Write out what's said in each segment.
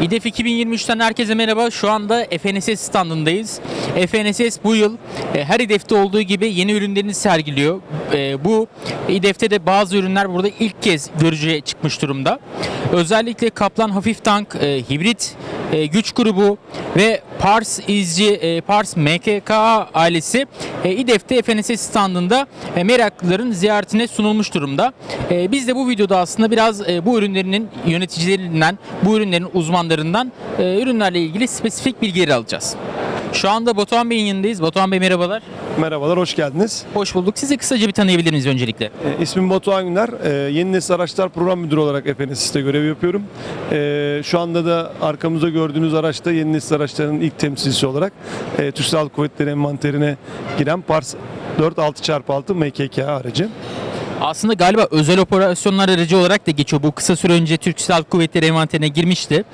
İDEF 2023'ten herkese merhaba. Şu anda FNSS standındayız. FNSS bu yıl e, her İDEF'te olduğu gibi yeni ürünlerini sergiliyor. E, Bu İDEF'te de bazı ürünler burada ilk kez görücüye çıkmış durumda. Özellikle Kaplan Hafif Tank, e, Hibrit Güç Grubu ve Pars İzci, Pars MKK ailesi İDEF'te FNSS standında meraklıların ziyaretine sunulmuş durumda. Biz de bu videoda aslında biraz bu ürünlerinin yöneticilerinden, bu ürünlerin uzmanlarından e, ürünlerle ilgili spesifik bilgileri alacağız. Şu anda Batuhan Bey'in yanındayız. Batuhan Bey merhabalar. Merhabalar, hoş geldiniz. Hoş bulduk. Sizi kısaca bir tanıyabilir miyiz öncelikle? E, ismim Batuhan Güner. E, Yeni Nesil Araçlar Program Müdürü olarak FNSS'te görev yapıyorum. E, şu anda da arkamızda gördüğünüz araçta yeni nesil araçların ilk temsilcisi olarak e, Türk Silahlı Kuvvetleri envanterine giren Pars 4 6x6 MKK aracı. Aslında galiba özel operasyonlar aracı olarak da geçiyor. Bu kısa süre önce Türk Silahlı Kuvvetleri envanterine girmişti.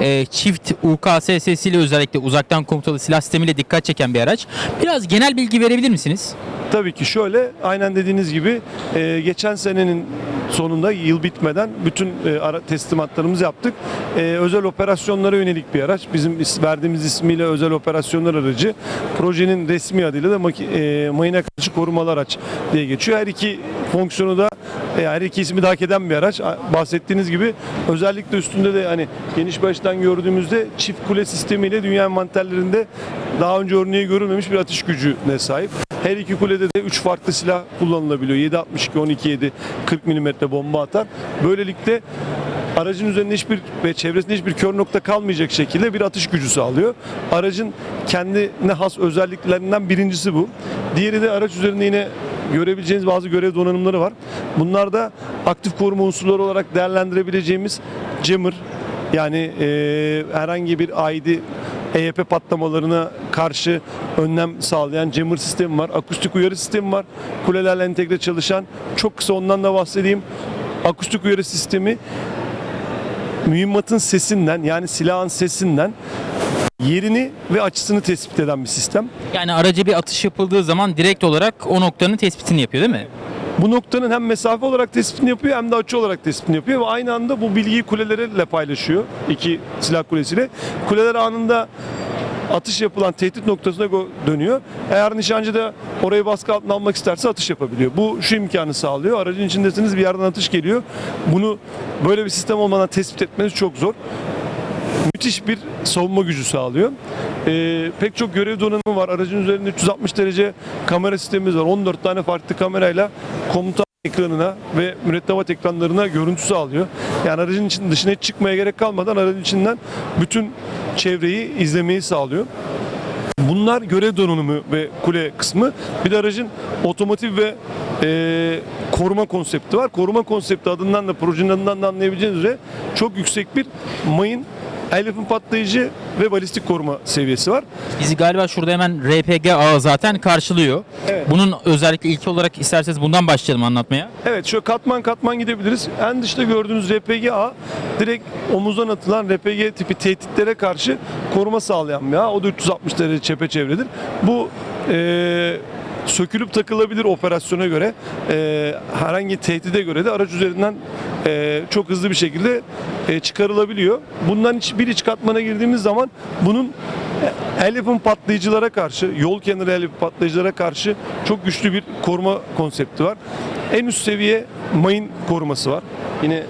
Ee, çift UKS sesiyle özellikle uzaktan komutalı silah sistemiyle dikkat çeken bir araç. Biraz genel bilgi verebilir misiniz? Tabii ki şöyle, aynen dediğiniz gibi e, geçen senenin sonunda yıl bitmeden bütün e, ara, teslimatlarımızı yaptık. E, özel operasyonlara yönelik bir araç. Bizim is- verdiğimiz ismiyle özel operasyonlar aracı. Projenin resmi adıyla da maki, e, mayına karşı korumalı araç diye geçiyor. Her iki fonksiyonu da e, her iki ismi de hak eden bir araç. Bahsettiğiniz gibi özellikle üstünde de hani geniş baştan gördüğümüzde çift kule sistemiyle dünya envanterlerinde daha önce örneği görülmemiş bir atış gücüne sahip. Her iki kulede de 3 farklı silah kullanılabiliyor. 7.62, 12.7, 40 mm bomba atar. Böylelikle aracın üzerinde hiçbir ve çevresinde hiçbir kör nokta kalmayacak şekilde bir atış gücü sağlıyor. Aracın kendine has özelliklerinden birincisi bu. Diğeri de araç üzerinde yine görebileceğiniz bazı görev donanımları var. Bunlar da aktif koruma unsurları olarak değerlendirebileceğimiz jammer yani e, herhangi bir ID EYP patlamalarına karşı önlem sağlayan jammer sistemi var. Akustik uyarı sistemi var. Kulelerle entegre çalışan. Çok kısa ondan da bahsedeyim. Akustik uyarı sistemi mühimmatın sesinden yani silahın sesinden yerini ve açısını tespit eden bir sistem. Yani araca bir atış yapıldığı zaman direkt olarak o noktanın tespitini yapıyor değil mi? Bu noktanın hem mesafe olarak tespitini yapıyor hem de açı olarak tespitini yapıyor ve aynı anda bu bilgiyi kulelerle paylaşıyor. iki silah kulesiyle. Kuleler anında atış yapılan tehdit noktasına dönüyor. Eğer nişancı da orayı baskı altına almak isterse atış yapabiliyor. Bu şu imkanı sağlıyor. Aracın içindesiniz bir yerden atış geliyor. Bunu böyle bir sistem olmadan tespit etmeniz çok zor müthiş bir savunma gücü sağlıyor. Ee, pek çok görev donanımı var. Aracın üzerinde 360 derece kamera sistemimiz var. 14 tane farklı kamerayla komutan ekranına ve mürettebat ekranlarına görüntü sağlıyor. Yani aracın için dışına hiç çıkmaya gerek kalmadan aracın içinden bütün çevreyi izlemeyi sağlıyor. Bunlar görev donanımı ve kule kısmı. Bir de aracın otomotiv ve e, koruma konsepti var. Koruma konsepti adından da projenin adından da anlayabileceğiniz üzere çok yüksek bir mayın, el yapım patlayıcı ve balistik koruma seviyesi var. Bizi galiba şurada hemen RPG ağı zaten karşılıyor. Evet. Bunun özellikle ilk olarak isterseniz bundan başlayalım anlatmaya. Evet şöyle katman katman gidebiliriz. En dışta gördüğünüz RPG-A direkt omuzdan atılan RPG tipi tehditlere karşı koruma sağlayan bir ağ. O da 360 derece çepeçevredir. Bu e, sökülüp takılabilir operasyona göre. E, herhangi tehdide göre de araç üzerinden e, çok hızlı bir şekilde e, çıkarılabiliyor. Bundan bir iç katmana girdiğimiz zaman bunun el yapım patlayıcılara karşı, yol kenarı el yapım patlayıcılara karşı çok güçlü bir koruma konsepti var. En üst seviye mayın koruması var. Yine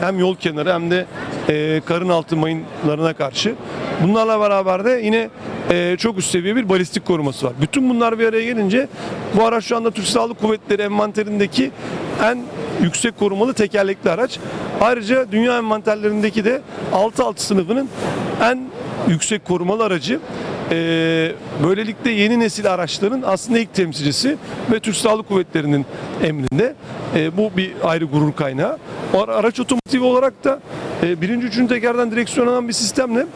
hem yol kenarı hem de e, karın altı mayınlarına karşı. Bunlarla beraber de yine e, çok üst seviye bir balistik koruması var. Bütün bunlar bir araya gelince bu araç şu anda Türk Silahlı Kuvvetleri envanterindeki en yüksek korumalı tekerlekli araç. Ayrıca dünya envanterlerindeki de 6-6 sınıfının en yüksek korumalı aracı. Ee, böylelikle yeni nesil araçların aslında ilk temsilcisi ve Türk Silahlı Kuvvetleri'nin emrinde. Ee, bu bir ayrı gurur kaynağı. Araç otomotiv olarak da e, birinci, üçüncü tekerden direksiyon alan bir sistemle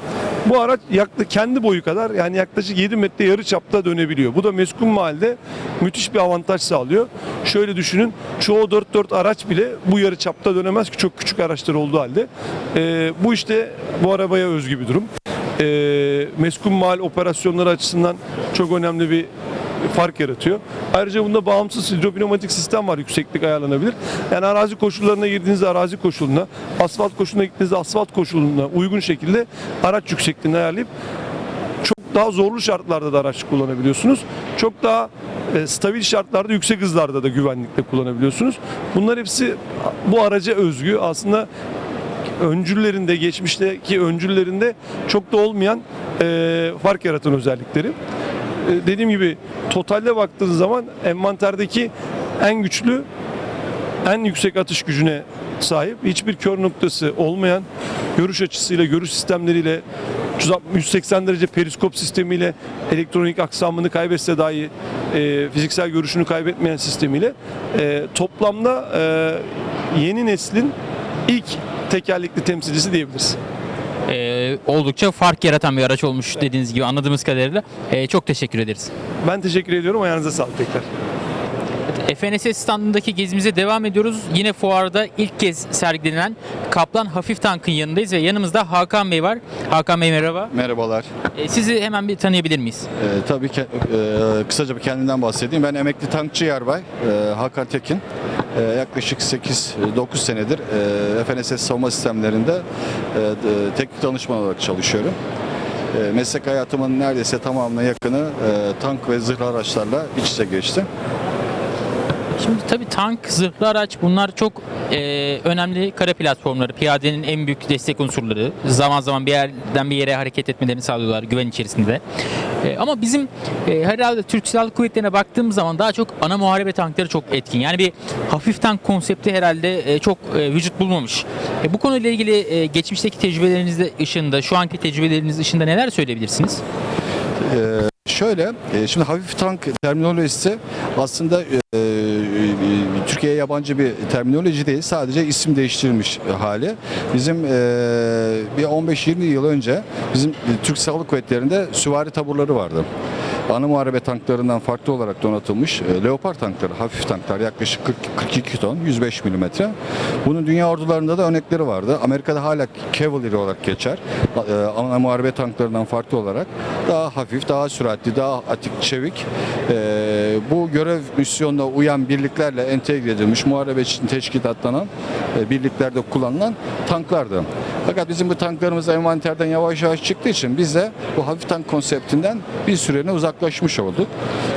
bu araç yaklaşık kendi boyu kadar yani yaklaşık 7 metre yarı çapta dönebiliyor. Bu da meskun mahallede müthiş bir avantaj sağlıyor. Şöyle düşünün çoğu 4-4 araç bile bu yarı çapta dönemez ki çok küçük araçlar olduğu halde. Ee, bu işte bu arabaya özgü bir durum. Ee, meskun mahal operasyonları açısından çok önemli bir fark yaratıyor. Ayrıca bunda bağımsız hidropneumatik sistem var. Yükseklik ayarlanabilir. Yani arazi koşullarına girdiğinizde arazi koşuluna, asfalt koşuluna gittiğinizde asfalt koşuluna uygun şekilde araç yüksekliğini ayarlayıp çok daha zorlu şartlarda da araç kullanabiliyorsunuz. Çok daha e, stabil şartlarda, yüksek hızlarda da güvenlikle kullanabiliyorsunuz. Bunlar hepsi bu araca özgü. Aslında öncüllerinde, geçmişteki öncüllerinde çok da olmayan e, fark yaratan özellikleri. E, dediğim gibi totalde baktığınız zaman envanterdeki en güçlü, en yüksek atış gücüne sahip, hiçbir kör noktası olmayan, görüş açısıyla, görüş sistemleriyle 180 derece periskop sistemiyle elektronik aksamını kaybetse dahi e, fiziksel görüşünü kaybetmeyen sistemiyle e, toplamda e, yeni neslin ilk tekerlekli temsilcisi diyebiliriz. E, oldukça fark yaratan bir araç olmuş dediğiniz gibi anladığımız kadarıyla. E, çok teşekkür ederiz. Ben teşekkür ediyorum. Ayağınıza sağlık tekrar. FNS standındaki gezimize devam ediyoruz. Yine fuarda ilk kez sergilenen Kaplan Hafif Tank'ın yanındayız ve yanımızda Hakan Bey var. Hakan Bey merhaba. Merhabalar. E, sizi hemen bir tanıyabilir miyiz? Ee, tabii ki e, kısaca bir kendimden bahsedeyim. Ben emekli tankçı yarbay e, Hakan Tekin. E, yaklaşık 8-9 senedir e, FNSS savunma sistemlerinde e, teknik danışman olarak çalışıyorum. E, meslek hayatımın neredeyse tamamına yakını e, tank ve zırhlı araçlarla iç içe geçti. Şimdi tabii tank, zırhlı araç bunlar çok e, önemli kara platformları. Piyadenin en büyük destek unsurları. Zaman zaman bir yerden bir yere hareket etmelerini sağlıyorlar güven içerisinde. E, ama bizim e, herhalde Türk Silahlı Kuvvetleri'ne baktığımız zaman daha çok ana muharebe tankları çok etkin. Yani bir hafif tank konsepti herhalde e, çok e, vücut bulmamış. E, bu konuyla ilgili e, geçmişteki tecrübeleriniz ışığında, şu anki tecrübeleriniz ışığında neler söyleyebilirsiniz? Ee, şöyle, e, şimdi hafif tank terminolojisi aslında e, e, Türkiye'ye yabancı bir terminoloji değil, sadece isim değiştirilmiş hali. Bizim bir 15-20 yıl önce bizim Türk Silahlı Kuvvetleri'nde süvari taburları vardı. Ana muharebe tanklarından farklı olarak donatılmış e, Leopard tankları, hafif tanklar yaklaşık 40, 42 ton, 105 milimetre. Bunun dünya ordularında da örnekleri vardı. Amerika'da hala Cavalry olarak geçer. E, ana muharebe tanklarından farklı olarak daha hafif, daha süratli, daha atik, çevik. e, bu görev misyonuna uyan birliklerle entegre edilmiş, muharebe için teşkilatlanan e, birliklerde kullanılan tanklardı. Fakat bizim bu tanklarımız envanterden yavaş yavaş çıktığı için biz de bu hafif tank konseptinden bir süreliğine uzaklaşmış olduk.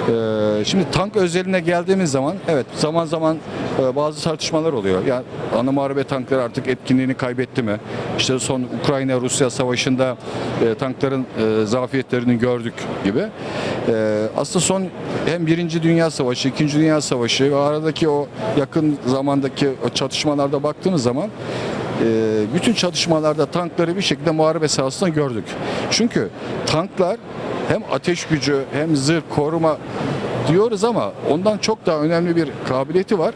Ee, şimdi tank özeline geldiğimiz zaman evet zaman zaman e, bazı tartışmalar oluyor. Yani ana muharebe tankları artık etkinliğini kaybetti mi? İşte son Ukrayna-Rusya savaşında e, tankların e, zafiyetlerini gördük gibi. E, aslında son hem Birinci Dünya Savaşı, İkinci Dünya Savaşı ve aradaki o yakın zamandaki o çatışmalarda baktığımız zaman bütün çatışmalarda tankları bir şekilde muharebe sahasında gördük. Çünkü tanklar hem ateş gücü hem zırh koruma diyoruz ama ondan çok daha önemli bir kabiliyeti var.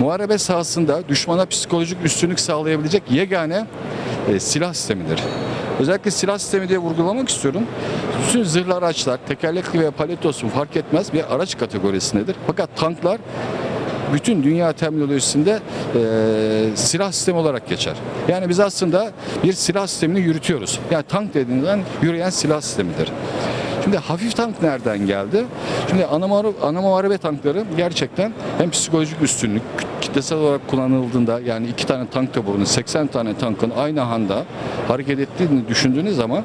Muharebe sahasında düşmana psikolojik üstünlük sağlayabilecek yegane e, silah sistemidir. Özellikle silah sistemi diye vurgulamak istiyorum. Bütün zırhlı araçlar, tekerlekli ve palet olsun fark etmez bir araç kategorisindedir. Fakat tanklar bütün dünya terminolojisinde e, silah sistemi olarak geçer. Yani biz aslında bir silah sistemini yürütüyoruz. Yani tank dediğinden yürüyen silah sistemidir. Şimdi hafif tank nereden geldi? Şimdi ana, muhare- ana muharebe tankları gerçekten hem psikolojik üstünlük kitlesel olarak kullanıldığında yani iki tane tank taburunun 80 tane tankın aynı anda hareket ettiğini düşündüğünüz zaman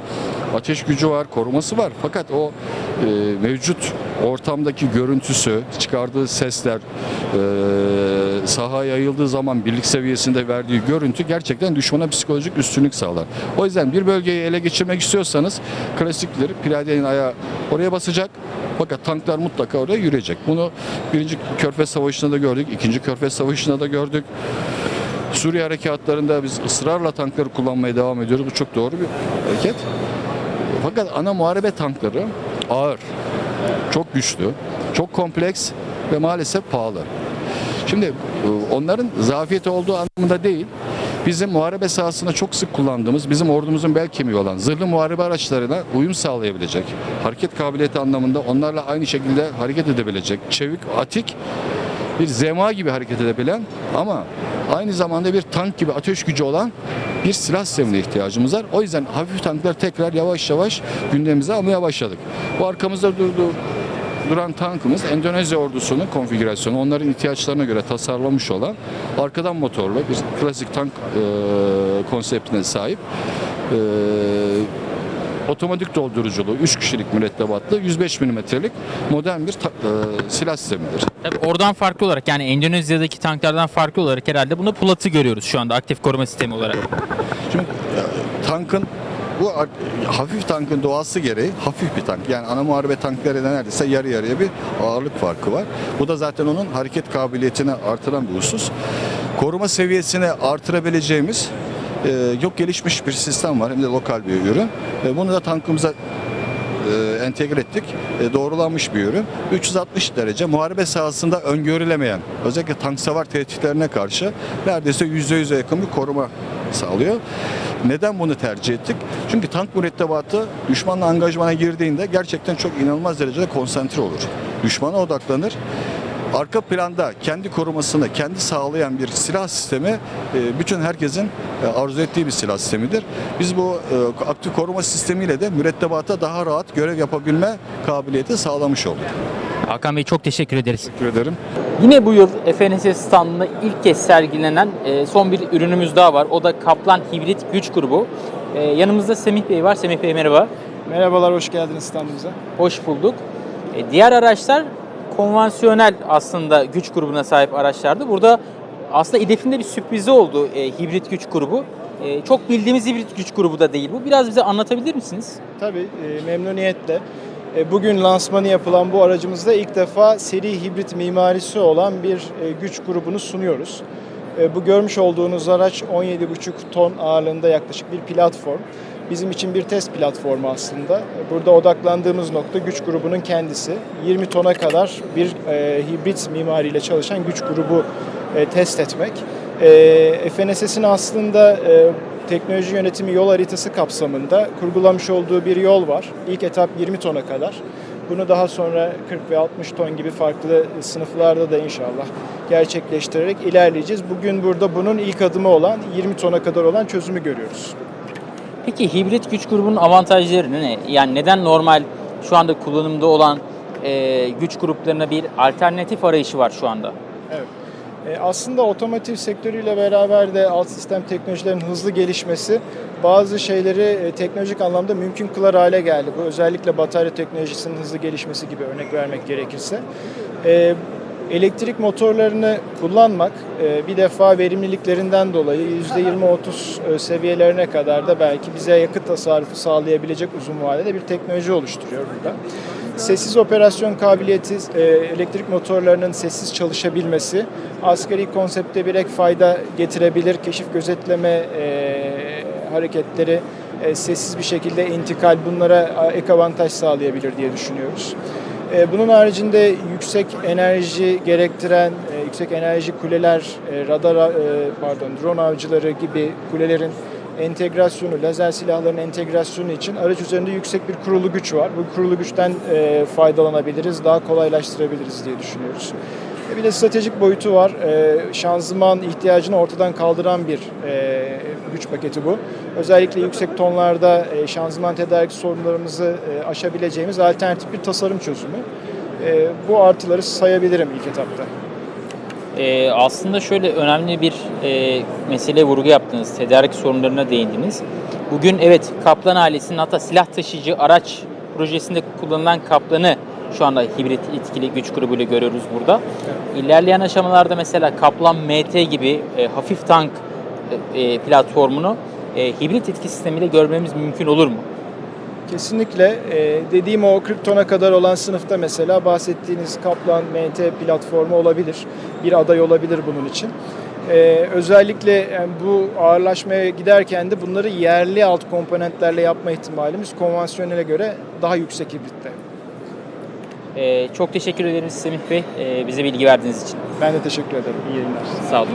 ateş gücü var, koruması var. Fakat o e, mevcut ortamdaki görüntüsü, çıkardığı sesler, e, sahaya yayıldığı zaman birlik seviyesinde verdiği görüntü gerçekten düşmana psikolojik üstünlük sağlar. O yüzden bir bölgeyi ele geçirmek istiyorsanız klasiktir. Piyadenin ayağı oraya basacak. Fakat tanklar mutlaka oraya yürüyecek. Bunu birinci Körfez Savaşı'nda da gördük, ikinci Körfez Savaşı'nda da gördük. Suriye harekatlarında biz ısrarla tankları kullanmaya devam ediyoruz. Bu çok doğru bir hareket. Fakat ana muharebe tankları ağır, çok güçlü, çok kompleks ve maalesef pahalı. Şimdi e, onların zafiyeti olduğu anlamında değil, bizim muharebe sahasında çok sık kullandığımız, bizim ordumuzun bel kemiği olan zırhlı muharebe araçlarına uyum sağlayabilecek, hareket kabiliyeti anlamında onlarla aynı şekilde hareket edebilecek, çevik, atik bir zema gibi hareket edebilen ama aynı zamanda bir tank gibi ateş gücü olan bir silah sistemine ihtiyacımız var. O yüzden hafif tanklar tekrar yavaş yavaş gündemimize almaya başladık. Bu arkamızda durduğu duran tankımız Endonezya ordusunun konfigürasyonu, onların ihtiyaçlarına göre tasarlanmış olan arkadan motorlu bir klasik tank e, konseptine sahip. E, otomatik dolduruculu 3 kişilik mürettebatlı 105 milimetrelik modern bir ta- e, silah sistemidir. Tabii oradan farklı olarak yani Endonezya'daki tanklardan farklı olarak herhalde bunda Pulat'ı görüyoruz şu anda aktif koruma sistemi olarak. Şimdi e, tankın bu hafif tankın doğası gereği hafif bir tank. Yani ana muharebe tanklarıyla neredeyse yarı yarıya bir ağırlık farkı var. Bu da zaten onun hareket kabiliyetini artıran bir husus. Koruma seviyesini artırabileceğimiz e, yok gelişmiş bir sistem var hem de lokal bir ürün. E, bunu da tankımıza e, entegre ettik. E, doğrulanmış bir ürün. 360 derece muharebe sahasında öngörülemeyen özellikle tank savar tehditlerine karşı neredeyse %100'e yakın bir koruma sağlıyor. Neden bunu tercih ettik? Çünkü tank mürettebatı düşmanla angajmana girdiğinde gerçekten çok inanılmaz derecede konsantre olur. Düşmana odaklanır. Arka planda kendi korumasını kendi sağlayan bir silah sistemi e, bütün herkesin e, arzu ettiği bir silah sistemidir. Biz bu e, aktif koruma sistemiyle de mürettebata daha rahat görev yapabilme kabiliyeti sağlamış olduk. Hakan Bey çok teşekkür ederiz. Teşekkür ederim. Yine bu yıl FNS standında ilk kez sergilenen son bir ürünümüz daha var. O da Kaplan Hibrit Güç Grubu. Yanımızda Semih Bey var. Semih Bey merhaba. Merhabalar, hoş geldiniz standımıza. Hoş bulduk. Diğer araçlar konvansiyonel aslında güç grubuna sahip araçlardı. Burada aslında İDEF'in de bir sürprizi oldu e, hibrit güç grubu. E, çok bildiğimiz hibrit güç grubu da değil bu. Biraz bize anlatabilir misiniz? Tabii e, memnuniyetle. E, Bugün lansmanı yapılan bu aracımızda ilk defa seri hibrit mimarisi olan bir e, güç grubunu sunuyoruz. E, Bu görmüş olduğunuz araç 17,5 ton ağırlığında yaklaşık bir platform. Bizim için bir test platformu aslında. Burada odaklandığımız nokta güç grubunun kendisi. 20 tona kadar bir e, hibrit mimariyle çalışan güç grubu e, test etmek. E, FNSS'in aslında e, teknoloji yönetimi yol haritası kapsamında kurgulamış olduğu bir yol var. İlk etap 20 tona kadar. Bunu daha sonra 40 ve 60 ton gibi farklı sınıflarda da inşallah gerçekleştirerek ilerleyeceğiz. Bugün burada bunun ilk adımı olan 20 tona kadar olan çözümü görüyoruz. Peki hibrit güç grubunun avantajları ne? Yani neden normal şu anda kullanımda olan e, güç gruplarına bir alternatif arayışı var şu anda? Evet. E, Aslında otomotiv sektörüyle beraber de alt sistem teknolojilerin hızlı gelişmesi bazı şeyleri e, teknolojik anlamda mümkün kılar hale geldi. Bu özellikle batarya teknolojisinin hızlı gelişmesi gibi örnek vermek gerekirse. E, Elektrik motorlarını kullanmak e, bir defa verimliliklerinden dolayı %20-30 seviyelerine kadar da belki bize yakıt tasarrufu sağlayabilecek uzun vadede bir teknoloji oluşturuyor burada. Sessiz operasyon kabiliyeti, e, elektrik motorlarının sessiz çalışabilmesi asgari konsepte bir ek fayda getirebilir. Keşif gözetleme e, hareketleri, e, sessiz bir şekilde intikal bunlara e, ek avantaj sağlayabilir diye düşünüyoruz. E, Bunun haricinde yüksek enerji gerektiren, e, yüksek enerji kuleler, e, radar, pardon drone avcıları gibi kulelerin entegrasyonu, lazer silahların entegrasyonu için araç üzerinde yüksek bir kurulu güç var. Bu kurulu güçten faydalanabiliriz, daha kolaylaştırabiliriz diye düşünüyoruz. Bir de stratejik boyutu var. E, Şanzıman ihtiyacını ortadan kaldıran bir güç paketi bu. Özellikle yüksek tonlarda e, şanzıman tedarik sorunlarımızı e, aşabileceğimiz alternatif bir tasarım çözümü. E, Bu artıları sayabilirim ilk etapta. Aslında şöyle önemli bir e, mesele vurgu yaptınız. Tedarik sorunlarına değindiniz. Bugün evet Kaplan ailesinin hatta silah taşıyıcı araç projesinde kullanılan Kaplan'ı şu anda hibrit etkili güç grubuyla görüyoruz burada. İlerleyen aşamalarda mesela Kaplan MT gibi e, hafif tank e, platformunu e, hibrit etki sistemiyle görmemiz mümkün olur mu? Kesinlikle e, dediğim o 40 tona kadar olan sınıfta mesela bahsettiğiniz Kaplan MT platformu olabilir. Bir aday olabilir bunun için. E, özellikle yani bu ağırlaşmaya giderken de bunları yerli alt komponentlerle yapma ihtimalimiz konvansiyonele göre daha yüksek hibritte. E, çok teşekkür ederiz Semih Bey e, bize bilgi verdiğiniz için. Ben de teşekkür ederim. İyi yayınlar. Sağ olun.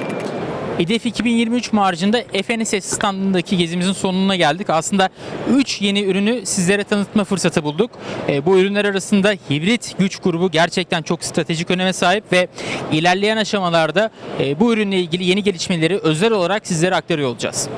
İDEF 2023 marjında FNSS standındaki gezimizin sonuna geldik. Aslında 3 yeni ürünü sizlere tanıtma fırsatı bulduk. E, bu ürünler arasında hibrit güç grubu gerçekten çok stratejik öneme sahip ve ilerleyen aşamalarda e, bu ürünle ilgili yeni gelişmeleri özel olarak sizlere aktarıyor olacağız.